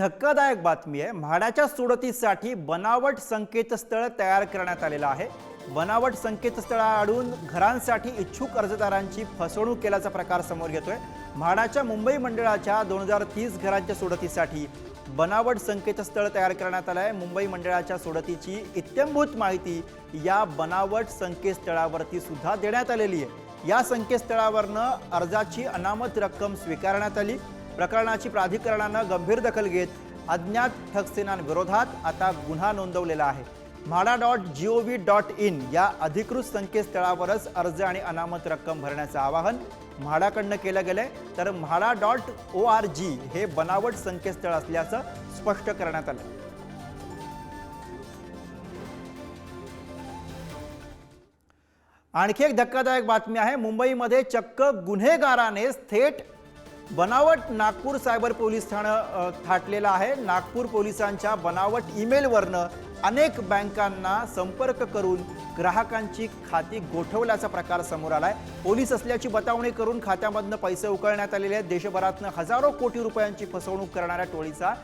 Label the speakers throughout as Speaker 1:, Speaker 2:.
Speaker 1: धक्कादायक बातमी आहे. म्हाडाच्या सोडतीसाठी बनावट संकेतस्थळ तयार करण्यात आलेलं आहे. बनावट संकेतस्थळाआडून घरांसाठी इच्छुक अर्जदारांची फसवणूक केल्याचा प्रकार समोर येतोय. म्हाडाच्या मुंबई मंडळाच्या दोन हजार तीस घरांच्या सोडतीसाठी बनावट संकेतस्थळ तयार करण्यात आलं आहे मुंबई मंडळाच्या सोडतीची इत्यंभूत माहिती या बनावट संकेतस्थळावरती सुद्धा देण्यात आलेली आहे. या संकेतस्थळावरनं अर्जाची अनामत रक्कम स्वीकारण्यात आली. प्रकरणाची प्राधिकरणानं गंभीर दखल घेत अज्ञात ठकसेनांविरोधात आता गुन्हा नोंदवलेला आहे. MHADA dot G O V dot in या अधिकृत संकेतस्थळावरच अर्ज आणि अनामत रक्कम भरण्याचं आवाहन म्हाडाकडनं केलं गेलंय. तर MHADA dot O R G हे बनावट संकेतस्थळ असल्याचं स्पष्ट करण्यात आलं. आणखी एक धक्कादायक बातमी आहे. मुंबईमध्ये चक्क गुन्हेगाराने थेट बनावट नागपूर सायबर पोलीस ठाणं थाटलेलं आहे. नागपूर पोलिसांच्या बनावट ईमेलवरनं अनेक बँकांना संपर्क करून ग्राहकांची खाती गोठवल्याचा प्रकार समोर आलाय. पोलीस असल्याची बतावणी करून खात्यामधनं पैसे उकळण्यात आलेले आहेत. देशभरातनं हजारो कोटी रुपयांची फसवणूक करणाऱ्या टोळीचा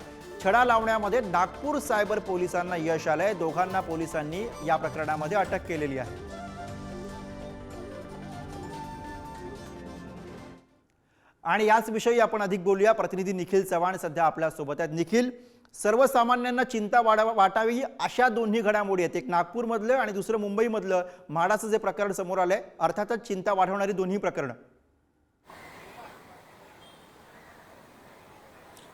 Speaker 1: छडा लावण्यामध्ये नागपूर सायबर पोलिसांना यश आलंय. दोघांना पोलिसांनी या प्रकरणामध्ये अटक केलेली आहे. आणि याचविषयी आपण अधिक बोलूया. प्रतिनिधी निखिल चव्हाण सध्या आपल्यासोबत आहेत. निखिल सर्वसामान्यांना चिंता वाढा वाटावी अशा दोन्ही घडामोडी आहेत. एक नागपूरमधलं आणि दुसरं मुंबईमधलं. म्हाडाचं जे प्रकरण समोर आलंय अर्थातच चिंता वाढवणारी दोन्ही प्रकरणं.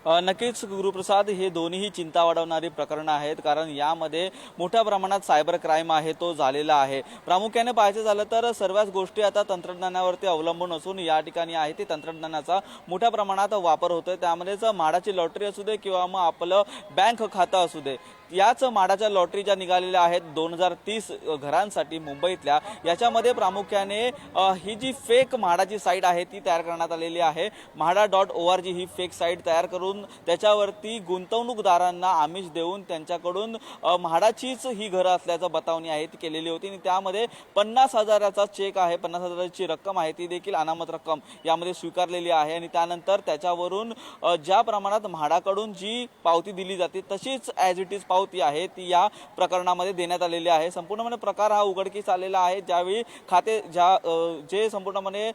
Speaker 2: नक्कीच गुरुप्रसाद हे दोन्हीही चिंता वाढवणारी प्रकरणं आहेत. कारण यामध्ये मोठ्या प्रमाणात सायबर क्राईम आहे तो झालेला आहे. प्रामुख्याने पाहायचं झालं तर सर्वच गोष्टी आता तंत्रज्ञानावरती अवलंबून असून या ठिकाणी आहे ते तंत्रज्ञानाचा मोठ्या प्रमाणात वापर होतोय. त्यामध्येच माडाची लॉटरी असू दे किंवा मग आपलं बँक खातं असू दे. याच माडाच्या लॉटरी ज्या निघालेल्या आहेत दोन हजार तीस घरांसाठी मुंबईतल्या याच्यामध्ये प्रामुख्याने ही जी फेक म्हाडाची साईट आहे ती तयार करण्यात आलेली आहे. MHADA dot O R G ही फेक साईट तयार करून त्याच्यावरती गुंतवणूकदारांना आमिष देऊन त्यांच्याकडून म्हाडाचीच ही घरं असल्याचं बतावणी आहे ती केलेली होती. आणि त्यामध्ये पन्नास हजाराचा चेक आहे पन्नास हजाराची रक्कम आहे ती देखील अनामत रक्कम यामध्ये स्वीकारलेली आहे. आणि त्यानंतर त्याच्यावरून ज्या प्रमाणात म्हाडाकडून जी पावती दिली जाते तशीच ॲज इट इज पावती ती आहे ती या प्रकरणामध्ये देण्यात आलेली आहे. संपूर्णपणे प्रकार हा उघडकीस आलेला आहे. ज्यावेळी खाते ज्या जे संपूर्णपणे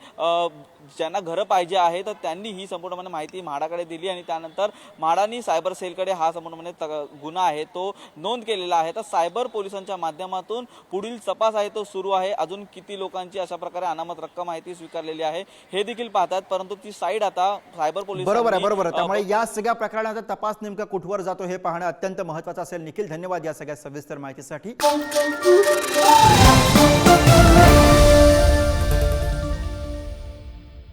Speaker 2: ज्यांना घरं पाहिजे आहे तर त्यांनी ही संपूर्णपणे माहिती म्हाडाकडे दिली आणि त्यानंतर म्हाडानी सायबर सेलकडे हा संपूर्णपणे त- गुन्हा आहे तो नोंद केलेला आहे. तर सायबर पोलिसांच्या माध्यमातून पुढील तपास आहे तो सुरू आहे. अजून किती लोकांची अशा प्रकारे अनामत रक्कम आहे ती स्वीकारलेली आहे. हे देखील पाहतात परंतु ती साईड आता सायबर पोलीस
Speaker 1: बरोबर आहे बरोबर आहे. त्यामुळे या सगळ्या प्रकरणाचा तपास नेमका कुठवर जातो हे पाहणं अत्यंत महत्वाचं असेल. निखिल धन्यवाद या सगळ्या सविस्तर माहितीसाठी.